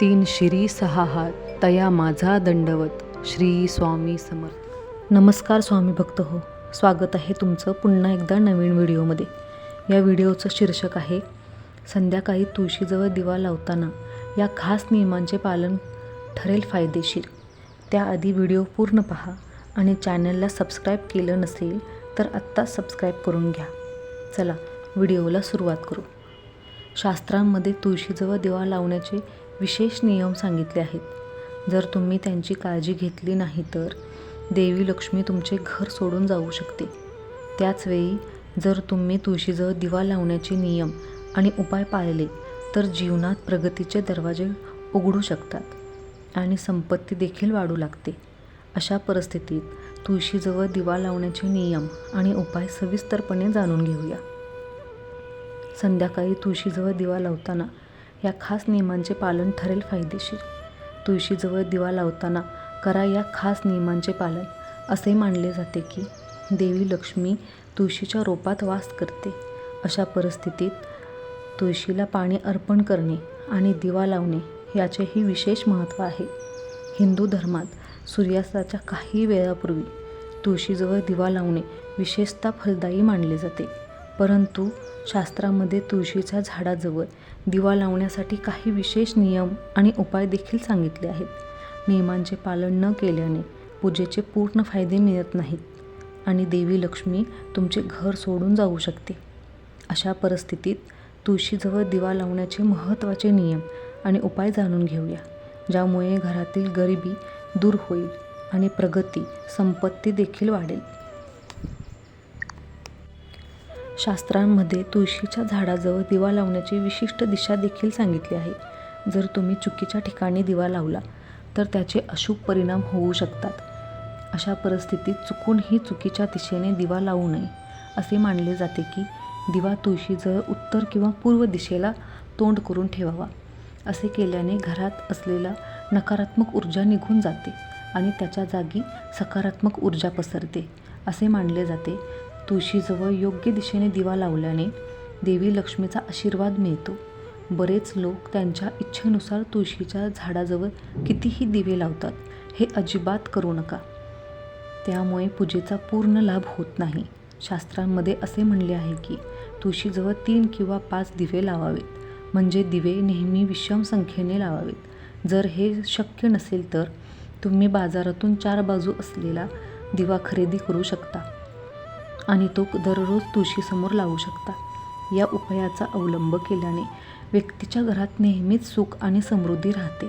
तीन शिरी सहा हात तया माझा दंडवत श्री स्वामी समर्थ. नमस्कार स्वामी भक्त हो स्वागत आहे तुमचं पुन्हा एकदा नवीन व्हिडिओमध्ये. या व्हिडिओचं शीर्षक आहे संध्याकाळी तुळशीजवळ दिवा लावताना या खास नियमांचे पालन ठरेल फायदेशीर. त्याआधी व्हिडिओ पूर्ण पहा आणि चॅनलला सबस्क्राईब केलं नसेल तर आत्ता सबस्क्राईब करून घ्या. चला व्हिडिओला सुरुवात करू. शास्त्रांमध्ये तुळशीजवळ दिवा लावण्याचे विशेष नियम सांगितले आहेत. जर तुम्ही त्यांची काळजी घेतली नाही तर देवी लक्ष्मी तुमचे घर सोडून जाऊ शकते. त्याचवेळी जर तुम्ही तुळशीजवळ दिवा लावण्याचे नियम आणि उपाय पाळले तर जीवनात प्रगतीचे दरवाजे उघडू शकतात आणि संपत्ती देखील वाढू लागते. अशा परिस्थितीत तुळशीजवळ दिवा लावण्याचे नियम आणि उपाय सविस्तरपणे जाणून घेऊया. संध्याकाळी तुळशीजवळ दिवा लावताना या खास नियमांचे पालन ठरेल फायदेशीर. तुळशीजवळ दिवा लावताना करा या खास नियमांचे पालन असे मानले जाते की देवी लक्ष्मी तुळशीच्या रोपात वास करते. अशा परिस्थितीत तुळशीला पाणी अर्पण करणे आणि दिवा लावणे याचेही विशेष महत्त्व आहे. हिंदू धर्मात सूर्यास्ताच्या काही वेळापूर्वी तुळशीजवळ दिवा लावणे विशेषतः फलदायी मानले जाते. परंतु शास्त्रामध्ये तुळशीच्या झाडाजवळ दिवा लावण्यासाठी काही विशेष नियम आणि उपाय देखील सांगितले आहेत. नियमांचे पालन न केल्याने पूजेचे पूर्ण फायदे मिळत नाहीत आणि देवी लक्ष्मी तुमचे घर सोडून जाऊ शकते. अशा परिस्थितीत तुळशीजवळ दिवा लावण्याचे महत्त्वाचे नियम आणि उपाय जाणून घेऊया ज्यामुळे घरातील गरिबी दूर होईल आणि प्रगती संपत्ती देखील वाढेल. शास्त्रांमध्ये तुळशीच्या झाडाजवळ दिवा लावण्याची विशिष्ट दिशा देखील सांगितली आहे. जर तुम्ही चुकीच्या ठिकाणी दिवा लावला तर त्याचे अशुभ परिणाम होऊ शकतात. अशा परिस्थितीत चुकूनही चुकीच्या दिशेने दिवा लावू नये असे मानले जाते की दिवा तुळशीजवळ उत्तर किंवा पूर्व दिशेला तोंड करून ठेवावा. असे केल्याने घरात असलेला नकारात्मक ऊर्जा निघून जाते आणि त्याच्या जागी सकारात्मक ऊर्जा पसरते असे मानले जाते. तुळशीजवळ योग्य दिशेने दिवा लावल्याने देवी लक्ष्मीचा आशीर्वाद मिळतो. बरेच लोक त्यांच्या इच्छेनुसार तुळशीच्या झाडाजवळ कितीही दिवे लावतात हे अजिबात करू नका. त्यामुळे पूजेचा पूर्ण लाभ होत नाही. शास्त्रांमध्ये असे म्हणले आहे की तुळशीजवळ तीन किंवा पाच दिवे लावावेत. म्हणजे दिवे नेहमी विषम संख्येने लावावेत. जर हे शक्य नसेल तर तुम्ही बाजारातून चार बाजू असलेला दिवा खरेदी करू शकता. आणि तो दररोज तुळशीसमोर लावू शकता. या उपायाचा अवलंब केल्याने व्यक्तीच्या घरात नेहमीच सुख आणि समृद्धी राहते.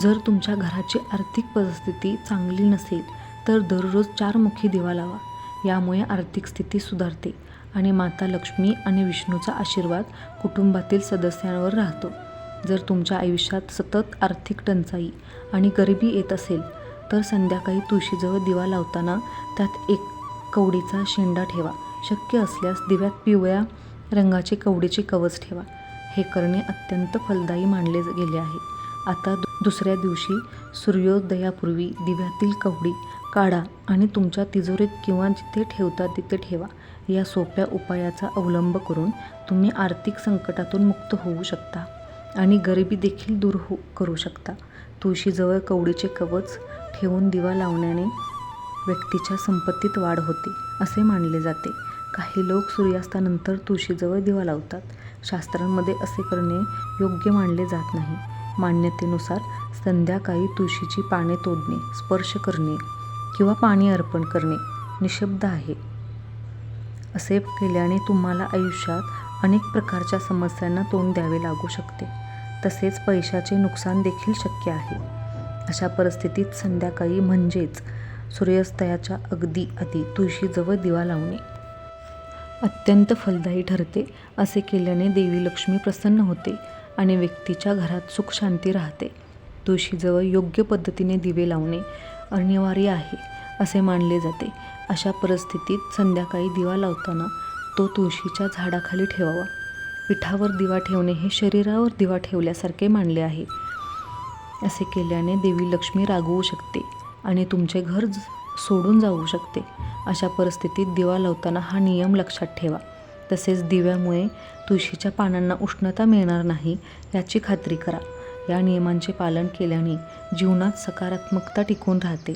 जर तुमच्या घराची आर्थिक परिस्थिती चांगली नसेल तर दररोज चारमुखी दिवा लावा. यामुळे आर्थिक स्थिती सुधारते आणि माता लक्ष्मी आणि विष्णूचा आशीर्वाद कुटुंबातील सदस्यांवर राहतो. जर तुमच्या आयुष्यात सतत आर्थिक टंचाई आणि गरिबी येत असेल तर संध्याकाळी तुळशीजवळ दिवा लावताना त्यात एक कवडीचा शेंडा ठेवा. शक्य असल्यास दिव्यात पिवळ्या रंगाचे कवडीचे कवच ठेवा. हे करणे अत्यंत फलदायी मानले गेले आहे. आता दु दुसऱ्या दिवशी सूर्योदयापूर्वी दिव्यातील कवडी काढा आणि तुमच्या तिजोरीत किंवा जिथे ठेवता तिथे ठेवा. या सोप्या उपायाचा अवलंब करून तुम्ही आर्थिक संकटातून मुक्त होऊ शकता आणि गरिबी देखील दूर हो करू शकता. तुळशीजवळ कवडीचे कवच ठेवून दिवा लावण्याने व्यक्तीच्या संपत्तीत वाढ होते असे मानले जाते. काही लोक सूर्यास्तानंतर तुळशीजवळ दिवा लावतात. शास्त्रांमध्ये असे करणे योग्य मानले जात नाही. मान्यतेनुसार संध्याकाळी तुळशीची पाने तोडणे स्पर्श करणे किंवा पाणी अर्पण करणे निशब्द आहे. असे केल्याने तुम्हाला आयुष्यात अनेक प्रकारच्या समस्यांना तोंड द्यावे लागू शकते. तसेच पैशाचे नुकसान देखील शक्य आहे. अशा परिस्थितीत संध्याकाळी म्हणजेच सूर्यास्तायाच्या अगदी आधी तुळशीजवळ दिवा लावणे. अत्यंत फलदायी ठरते असे केल्याने देवी लक्ष्मी प्रसन्न होते आणि व्यक्तीच्या घरात सुख शांती राहते. तुळशीजवळ योग्य पद्धतीने दिवे लावणे अनिवार्य आहे असे मानले जाते. अशा परिस्थितीत संध्याकाळी दिवा लावताना तो तुळशीच्या झाडाखाली ठेवावा. पिठावर दिवा ठेवणे हे शरीरावर दिवा ठेवल्यासारखे मानले आहे. असे केल्याने देवी लक्ष्मी रागवू शकते. आणि तुमचे घर सोडून जाऊ शकते. अशा परिस्थितीत दिवा लावताना हा नियम लक्षात ठेवा. तसेच दिव्यामुळे तुळशीच्या पानांना उष्णता मिळणार नाही याची खात्री करा. या नियमांचे पालन केल्याने जीवनात सकारात्मकता टिकून राहते.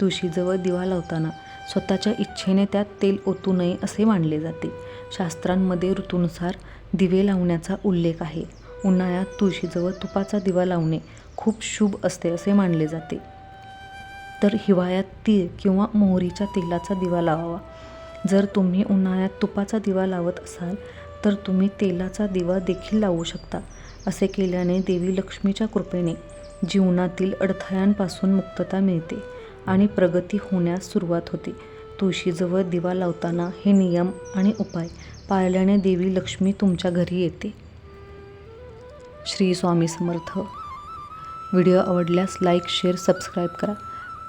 तुळशीजवळ दिवा लावताना स्वतःच्या इच्छेने त्यात तेल ओतू नये असे मानले जाते. शास्त्रांमध्ये ऋतूनुसार दिवे लावण्याचा उल्लेख आहे. उन्हाळ्यात तुळशीजवळ तुपाचा दिवा लावणे खूप शुभ असते असे मानले जाते. तर हिवाळ्यात तीळ किंवा मोहरीच्या तेलाचा दिवा लावावा. जर तुम्ही उन्हाळ्यात तुपाचा दिवा लावत असाल तर तुम्ही तेलाचा दिवा देखील लावू शकता असे केल्याने देवी लक्ष्मीच्या कृपेने जीवनातील अडथळ्यांपासून मुक्तता मिळते आणि प्रगती होण्यास सुरुवात होते. तुळशीजवळ दिवा लावताना हे नियम आणि उपाय पाळल्याने देवी लक्ष्मी तुमच्या घरी येते. श्री स्वामी समर्थ. व्हिडिओ आवडल्यास लाईक शेअर सबस्क्राईब करा.